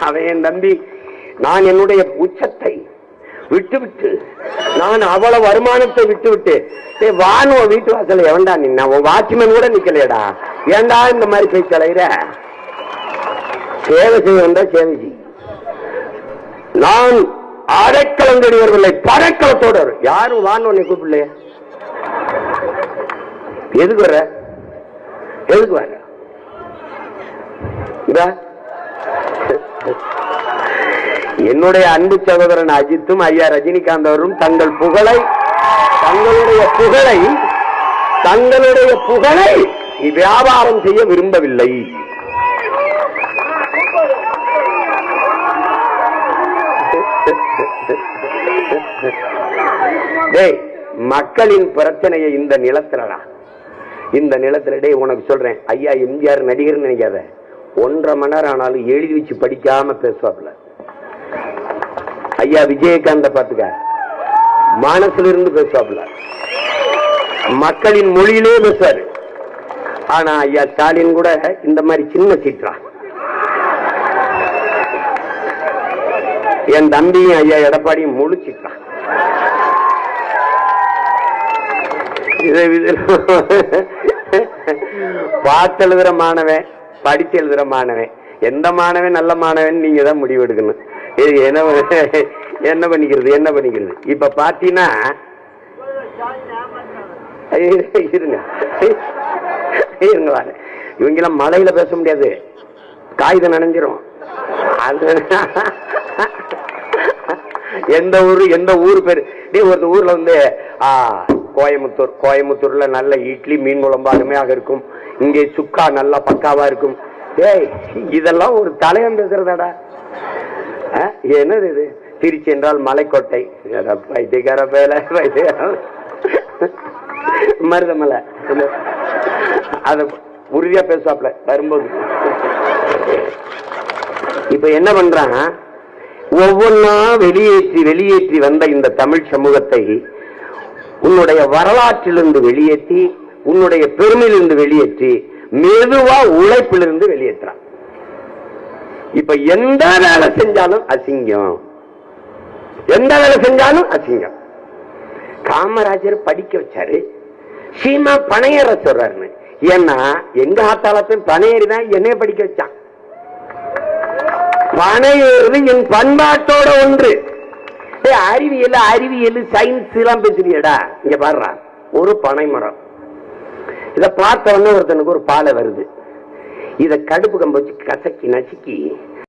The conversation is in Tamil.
அவன் என் தம்பி நான் என்னுடைய உச்சத்தை விட்டு விட்டு நான் அவ்வளவு வருமானத்தை விட்டு விட்டு உன் வீட்டு வாசல எவன்டா நின்ன? உன் வாட்ச்மேன் கூட நிக்கலையடா. ஏன்டா இந்த மாதிரி போய் தலையிற சேவை செய்ய வந்தா சேவை செய். நான் அரைக்களம் தெரியவில்லை யாரும் வான்னு உன்னை கூப்பிடலையே? எதுக்கு வர எதுக்கு வர என்னுடைய அன்பு சகோதரன் அஜித்தும் ஐயா ரஜினிகாந்த் அவரும் தங்கள் புகழை தங்களுடைய புகழை தங்களுடைய புகழை வியாபாரம் செய்ய விரும்பவில்லை. டேய் மக்களின் பிரச்சனையை இந்த நிலத்துலடா. இந்த நிலத்துல டேய் உனக்கு சொல்றேன். ஐயா எம்ஜிஆர் நடிகர் நினைக்காத. ஒன்றரை மணி நேரம் ஆனாலும் எழுதி வச்சு படிக்காம பேசுவாப்ல ஐயா விஜயகாந்த பாத்துக்க மனசுல இருந்து பேசுவாப்ல மக்களின் மொழியிலே பேசுவாரு. ஆனா ஐயா ஸ்டாலின் கூட இந்த மாதிரி சின்ன சீற்றா. என் தம்பியும் ஐயா எடப்பாடியும் முழு இதை இதில் பார்த்து எழுதுற மாணவன் படிச்சு எழுதுற மாணவன் எந்த மாணவன் நல்ல மாணவன் நீங்க தான் முடிவு எடுக்கணும் என்ன என்ன பண்ணிக்கிறது என்ன பண்ணிக்கிறது? இப்ப பாத்தீங்கன்னா இவங்க இருங்க. மலையில இவங்கெல்லாம் பேச முடியாது. காகிதம் நனைஞ்சிரும். எந்த ஊரு எந்த ஊர் பேரு? நீ ஒரு ஊர்ல வந்து ஆ கோயம்புத்தூர். கோயம்புத்தூர்ல நல்ல இட்லி மீன் குழம்பு அருமையாக இருக்கும். இங்கே சுக்கா நல்லா பக்காவா இருக்கும். ஏய் இதெல்லாம் ஒரு தலையம் பேசுறதாடா ஆ, என்னது இது? திருச்சி என்றால் மலைக்கோட்டை. அட பைத்தியக்கார பேல பைத்தியக்கார மருதமலை. அத உறுதியா பேசுவாப்ல வரும்போது. இப்ப என்ன பண்றான் ஒவ்வொன்னா வெளியேற்றி வெளியேற்றி வந்த இந்த தமிழ் சமூகத்தை உன்னுடைய வரலாற்றிலிருந்து வெளியேற்றி உன்னுடைய பெருமையிலிருந்து வெளியேற்றி மெதுவா உழைப்பிலிருந்து வெளியேற்றான் இப்ப எந்த வேலை செஞ்சாலும் அசிங்கம். எந்த வேலை செஞ்சாலும் அசிங்கம். காமராஜர் படிக்க வச்சாரு. சீமா பனையற சொல்றாருன்னு. ஏன்னா எங்க ஆத்தாளத்தையும் பனையேறி தான் என்னைய படிக்க வச்சான். பனையேறு என் பண்பாட்டோட ஒன்று. அறிவியல் அறிவியல் சயின்ஸ் எல்லாம் பேசுறியடா. இங்க பாடுறான் ஒரு பனைமரம். இத பார்த்த உடனே ஒருத்தனுக்கு ஒரு பாலை வருது. இதை கடுப்பு கம்ப வச்சு கசக்கி நசுக்கி